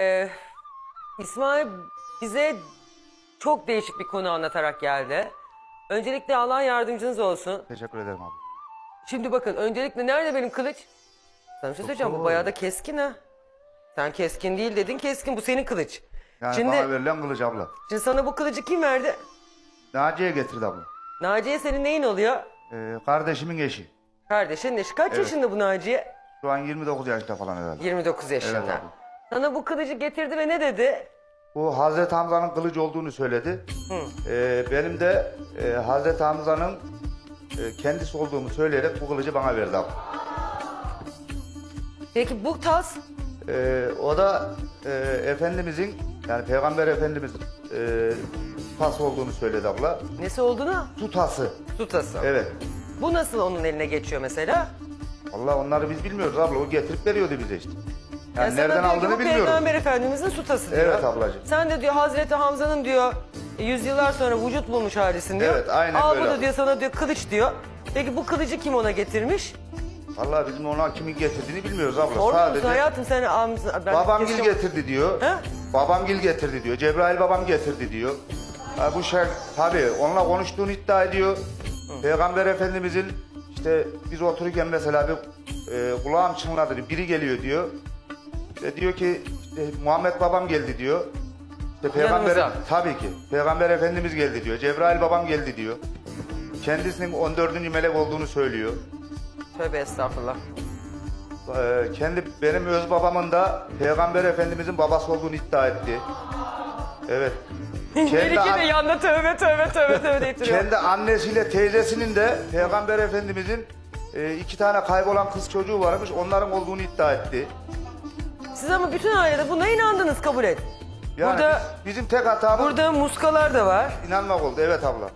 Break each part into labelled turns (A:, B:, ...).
A: Ee, İsmail bize çok değişik bir konu anlatarak geldi. Öncelikle Allah yardımcınız olsun.
B: Teşekkür ederim abi.
A: Şimdi bakın öncelikle nerede benim kılıç? Sana bir şey söyleyeceğim bu bayağı da keskin ha. Sen keskin değil dedin keskin bu senin kılıç.
B: Yani
A: Şimdi,
B: bana verilen kılıç abla.
A: şimdi sana bu kılıcı kim verdi?
B: Naciye getirdi abla.
A: Naciye senin neyin oluyor?
B: Ee, kardeşimin eşi.
A: Kardeşin eşi. Kaç yaşında bu Naciye?
B: Şu an 29 yaşında falan herhalde.
A: 29 yaşında.
B: Evet abi.
A: Sana bu kılıcı getirdi ve ne dedi?
B: Bu Hazreti Hamza'nın kılıcı olduğunu söyledi. Ee, benim de e, Hazreti Hamza'nın e, kendisi olduğumu söyleyerek bu kılıcı bana verdi abla.
A: Peki bu tas
B: Ee, o da e, Efendimizin yani Peygamber Efendimizin e, tası olduğunu söyledi abla.
A: nesi olduğunu?
B: Su tası.
A: Su tası.
B: Evet.
A: Bu nasıl onun eline geçiyor mesela?
B: Allah onları biz bilmiyoruz abla. O getirip veriyordu bize işte. Yani
A: Ya sana
B: nereden
A: diyor ki,
B: aldığını
A: bu
B: bilmiyorum.
A: Peygamber Efendimizin su tası diyor.
B: Evet ablacığım.
A: Sen de diyor Hazreti Hamza'nın diyor yüzyıllar sonra vücut bulmuş halisin diyor.
B: Evet, aynen
A: Al
B: böyle
A: bu da
B: abla.
A: diyor sana diyor kılıç diyor. Peki bu kılıcı kim ona getirmiş?
B: Allah bizim ona kimin getirdiğini bilmiyoruz abla.
A: Sormuyor musun
B: Sadece
A: hayatım sen ben
B: babam gil getirdi diyor.
A: He?
B: Babam gil getirdi diyor. Cebrail babam getirdi diyor. Ha, bu şey tabii onunla konuştuğunu iddia ediyor. Peygamber Efendimizin işte biz otururken mesela bir e, kulağım çınladı diyor. Biri geliyor diyor. İşte diyor ki işte Muhammed babam geldi diyor. İşte Peygamber tabii ki Peygamber Efendimiz geldi diyor. Cebrail babam geldi diyor. Kendisinin 14. melek olduğunu söylüyor.
A: Tövbe estağfurullah.
B: Ee, kendi benim öz babamın da Peygamber Efendimizin babası olduğunu iddia etti. Evet. Kendi,
A: Melike de
B: an-
A: yanında tövbe tövbe tövbe tövbe deyip duruyor.
B: kendi annesiyle teyzesinin de Peygamber Efendimizin e, iki tane kaybolan kız çocuğu varmış. Onların olduğunu iddia etti.
A: Siz ama bütün ailede buna inandınız kabul et.
B: Yani
A: Burada
B: biz- bizim tek hatamız
A: burada muskalar da var.
B: inanmak oldu. Evet abla.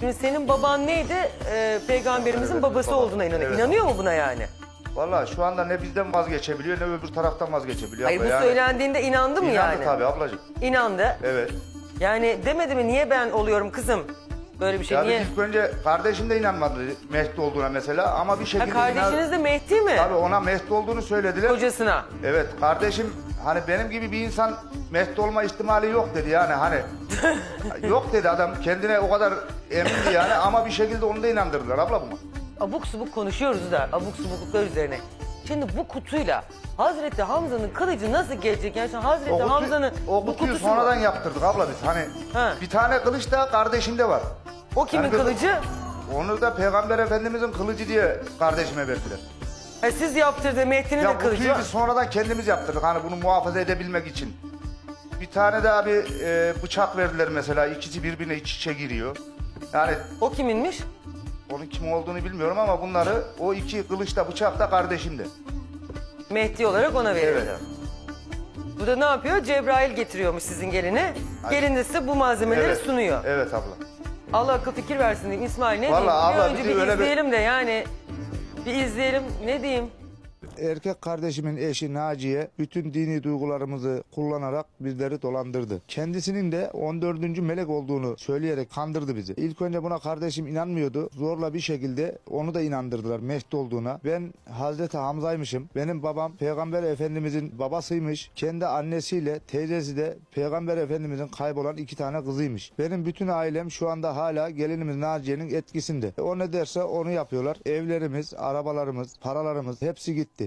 A: Şimdi senin baban neydi? Ee, peygamberimizin
B: Evet,
A: babası
B: babam.
A: olduğuna inanıyor.
B: Evet.
A: İnanıyor mu buna yani?
B: Vallahi şu anda ne bizden vazgeçebiliyor ne öbür taraftan vazgeçebiliyor.
A: Hayır bu
B: abla. Yani
A: söylendiğinde inandı mı
B: inandı
A: yani?
B: tabii ablacığım.
A: İnandı.
B: Evet.
A: Yani demedi mi niye ben oluyorum kızım? Böyle bir şey
B: Ya
A: niye?
B: ilk önce kardeşim de inanmadı Mehdi olduğuna mesela ama bir
A: Ha,
B: şekilde inan-
A: kardeşiniz de Mehdi mi?
B: Tabii ona Mehdi olduğunu söylediler.
A: Kocasına.
B: Evet kardeşim hani benim gibi bir insan Mehdi olma ihtimali yok dedi yani hani. yok dedi adam kendine o kadar emindi yani ama bir şekilde onu da inandırdılar abla buna.
A: Abuk subuk konuşuyoruz da abuk subukluklar üzerine. Şimdi bu kutuyla Hazreti Hamza'nın kılıcı nasıl gelecek? Yani şimdi Hazreti
B: O, kutu-
A: Hamza'nın
B: o
A: bu
B: kutuyu
A: kutusu
B: sonradan yaptırdık abla biz hani
A: Ha.
B: bir tane kılıç da kardeşimde var.
A: o kimin
B: biz-
A: kılıcı?
B: Onu da Peygamber Efendimizin kılıcı diye kardeşime verdiler.
A: Ha, siz yaptırdı Mehdi'nin
B: Ya
A: de kılıcı
B: kutuyu biz sonradan kendimiz yaptırdık hani bunu muhafaza edebilmek için. Bir tane de abi e, bıçak verdiler mesela ikisi birbirine iç içe giriyor. Yani
A: O kiminmiş?
B: Onun kim olduğunu bilmiyorum ama bunları o iki kılıçta bıçak da kardeşimdi.
A: Mehdi olarak ona verildi.
B: Evet.
A: Bu da ne yapıyor? Cebrail getiriyormuş sizin geline. Gelin de size bu malzemeleri
B: Evet.
A: sunuyor.
B: Evet abla.
A: Allah akıl fikir versin diyeyim. İsmail ne
B: Vallahi
A: diyeyim? Bir
B: abla
A: önce bir
B: öyle bir-
A: izleyelim de yani. Bir izleyelim. Ne diyeyim?
C: Erkek kardeşimin eşi Naciye bütün dini duygularımızı kullanarak bizleri dolandırdı. Kendisinin de 14. melek olduğunu söyleyerek kandırdı bizi. İlk önce buna kardeşim inanmıyordu. Zorla bir şekilde onu da inandırdılar Mehdi olduğuna. Ben Hazreti Hamza'ymışım. Benim babam Peygamber Efendimizin babasıymış. Kendi annesiyle teyzesi de Peygamber Efendimizin kaybolan iki tane kızıymış. Benim bütün ailem şu anda hala gelinimiz Naciye'nin etkisinde. O ne derse onu yapıyorlar. Evlerimiz, arabalarımız, paralarımız hepsi gitti.